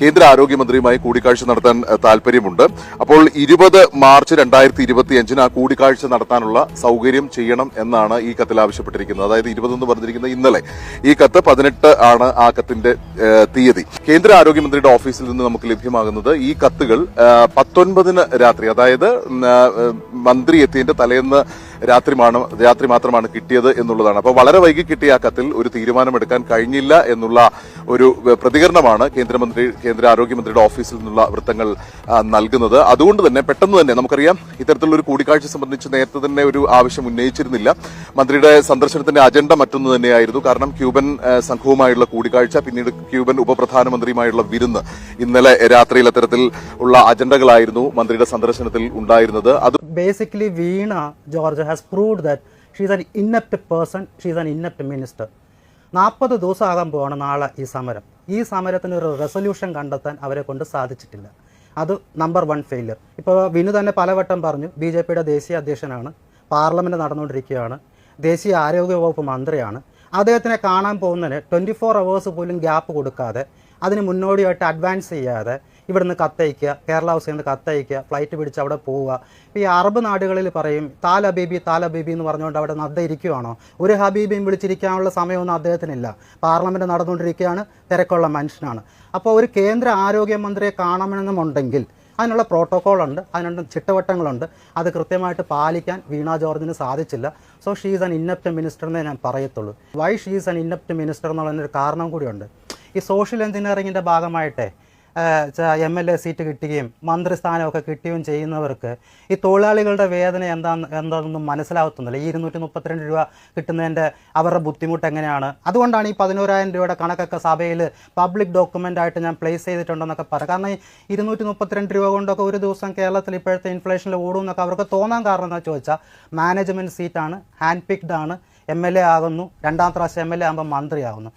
കേന്ദ്ര ആരോഗ്യമന്ത്രിയുമായി കൂടിക്കാഴ്ച നടത്താൻ താല്പര്യമുണ്ട് അപ്പോൾ ഇരുപത് മാർച്ച് രണ്ടായിരത്തി ഇരുപത്തിയഞ്ചിന് ആ കൂടിക്കാഴ്ച നടത്താനുള്ള സൗകര്യം ചെയ്യണം എന്നാണ് ഈ കത്തിൽ ആവശ്യപ്പെട്ടിരിക്കുന്നത്. അതായത് ഇരുപതെന്ന് പറഞ്ഞിരിക്കുന്നത് ഇന്നലെ ഈ കത്ത് പതിനെട്ട് ആണ് ആ കത്തിന്റെ തീയതി. കേന്ദ്ര ആരോഗ്യമന്ത്രിയുടെ ഓഫീസിൽ നിന്ന് നമുക്ക് ലഭ്യമാകുന്നത് ഈ കത്തുകൾ പത്തൊൻപതിന് രാത്രി അതായത് മന്ത്രി എത്തിയതിന്റെ തലേന്ന് രാത്രിമാണ് രാത്രി മാത്രമാണ് കിട്ടിയത് എന്നുള്ളതാണ്. അപ്പോൾ വളരെ വൈകി കിട്ടിയ ആ കത്തിൽ ഒരു തീരുമാനമെടുക്കാൻ കഴിഞ്ഞില്ല എന്നുള്ള ഒരു പ്രതികരണമാണ് കേന്ദ്രമന്ത്രി കേന്ദ്ര ആരോഗ്യമന്ത്രിയുടെ ഓഫീസിൽ നിന്നുള്ള വൃത്തങ്ങൾ നൽകുന്നത്. അതുകൊണ്ട് തന്നെ പെട്ടെന്ന് തന്നെ നമുക്കറിയാം ഇത്തരത്തിലുള്ള ഒരു കൂടിക്കാഴ്ച സംബന്ധിച്ച് നേരത്തെ തന്നെ ഒരു ആവശ്യം ഉന്നയിച്ചിരുന്നില്ല. മന്ത്രിയുടെ സന്ദർശനത്തിന്റെ അജണ്ട മറ്റൊന്ന് തന്നെയായിരുന്നു. കാരണം ക്യൂബൻ സംഘവുമായുള്ള കൂടിക്കാഴ്ച പിന്നീട് ക്യൂബൻ ഉപപ്രധാനമന്ത്രിയുമായുള്ള വിരുന്ന് ഇന്നലെ രാത്രിയിൽ അത്തരത്തിൽ ഉള്ള അജണ്ടകളായിരുന്നു മന്ത്രിയുടെ സന്ദർശനത്തിൽ ഉണ്ടായിരുന്നത്. അത് basically Veena George has proved that she's an inept person she's an inept minister. നാൽപ്പത് ദിവസമാകാൻ പോവാണ് നാളെ ഈ സമരം. ഈ സമരത്തിന് ഒരു റെസൊല്യൂഷൻ കണ്ടെത്താൻ അവരെ കൊണ്ട് സാധിച്ചിട്ടില്ല. അത് നമ്പർ വൺ ഫെയിലിയർ ഇപ്പോൾ വിനു തന്നെ പലവട്ടം പറഞ്ഞു ബി ജെ പിയുടെ ദേശീയ അധ്യക്ഷനാണ് പാർലമെന്റ് നടന്നുകൊണ്ടിരിക്കുകയാണ് ദേശീയ ആരോഗ്യ വകുപ്പ് മന്ത്രിയാണ്. അദ്ദേഹത്തിനെ കാണാൻ പോകുന്നതിന് ട്വന്റി ഫോർ അവേഴ്സ് പോലും ഗ്യാപ്പ് കൊടുക്കാതെ അതിന് മുന്നോടിയായിട്ട് അഡ്വാൻസ് ചെയ്യാതെ ഇവിടുന്ന് കത്തയക്കുക കേരള ഹൗസിൽ കത്തയക്കുക ഫ്ലൈറ്റ് പിടിച്ച് അവിടെ പോവുക. ഈ അറബ് നാടുകളിൽ പറയും താൽ ബേബി താൽ ബേബി എന്ന് പറഞ്ഞുകൊണ്ട് അവിടെ നദ്ദ ഇരിക്കുവാണോ? ഒരു ഹബീബിയും വിളിച്ചിരിക്കാനുള്ള സമയമൊന്നും അദ്ദേഹത്തിനില്ല. പാർലമെന്റ് നടന്നുകൊണ്ടിരിക്കുകയാണ് തിരക്കുള്ള മനുഷ്യനാണ്. അപ്പോൾ ഒരു കേന്ദ്ര ആരോഗ്യമന്ത്രിയെ കാണണമെന്നുമുണ്ടെങ്കിൽ അതിനുള്ള പ്രോട്ടോക്കോളുണ്ട് അതിനുള്ള ചിട്ടവട്ടങ്ങളുണ്ട്. അത് കൃത്യമായിട്ട് പാലിക്കാൻ വീണ ജോർജിന് സാധിച്ചില്ല. So she is an inept minister എന്നേ ഞാൻ പറയത്തുള്ളൂ. Why she is an inept minister എന്നുള്ളതിനൊരു കാരണം കൂടിയുണ്ട്. ഈ സോഷ്യൽ എഞ്ചിനീയറിങ്ങിന്റെ ഭാഗമായിട്ടേ എം എൽ എ സീറ്റ് കിട്ടുകയും മന്ത്രിസ്ഥാനമൊക്കെ കിട്ടുകയും ചെയ്യുന്നവർക്ക് ഈ തൊഴിലാളികളുടെ വേദന എന്താന്ന് എന്താണെന്നും മനസ്സിലാകത്തുന്നില്ല ഈ ഇരുന്നൂറ്റി മുപ്പത്തിരണ്ട് രൂപ കിട്ടുന്നതിന്റെ അവരുടെ ബുദ്ധിമുട്ട് എങ്ങനെയാണ്? അതുകൊണ്ടാണ് ഈ പതിനോരായിരം രൂപയുടെ കണക്കൊക്കെ സഭയിൽ പബ്ലിക് ഡോക്യുമെന്റ് ആയിട്ട് ഞാൻ പ്ലേസ് ചെയ്തിട്ടുണ്ടെന്നൊക്കെ പറയാം കാരണം ഈ ഇരുന്നൂറ്റി മുപ്പത്തിരണ്ട് രൂപ കൊണ്ടൊക്കെ ഒരു ദിവസം കേരളത്തിൽ ഇപ്പോഴത്തെ ഇൻഫ്ലേഷനിൽ ഓടും എന്നൊക്കെ അവർക്ക് തോന്നാൻ കാരണം എന്താ ചോദിച്ചാൽ മാനേജ്മെന്റ് സീറ്റാണ് ഹാൻഡ് പിക്ഡ് ആണ് എം എൽ എ ആകുന്നു രണ്ടാം പ്രാവശ്യം എം എൽ എ ആകുമ്പോൾ മന്ത്രിയാകുന്നു.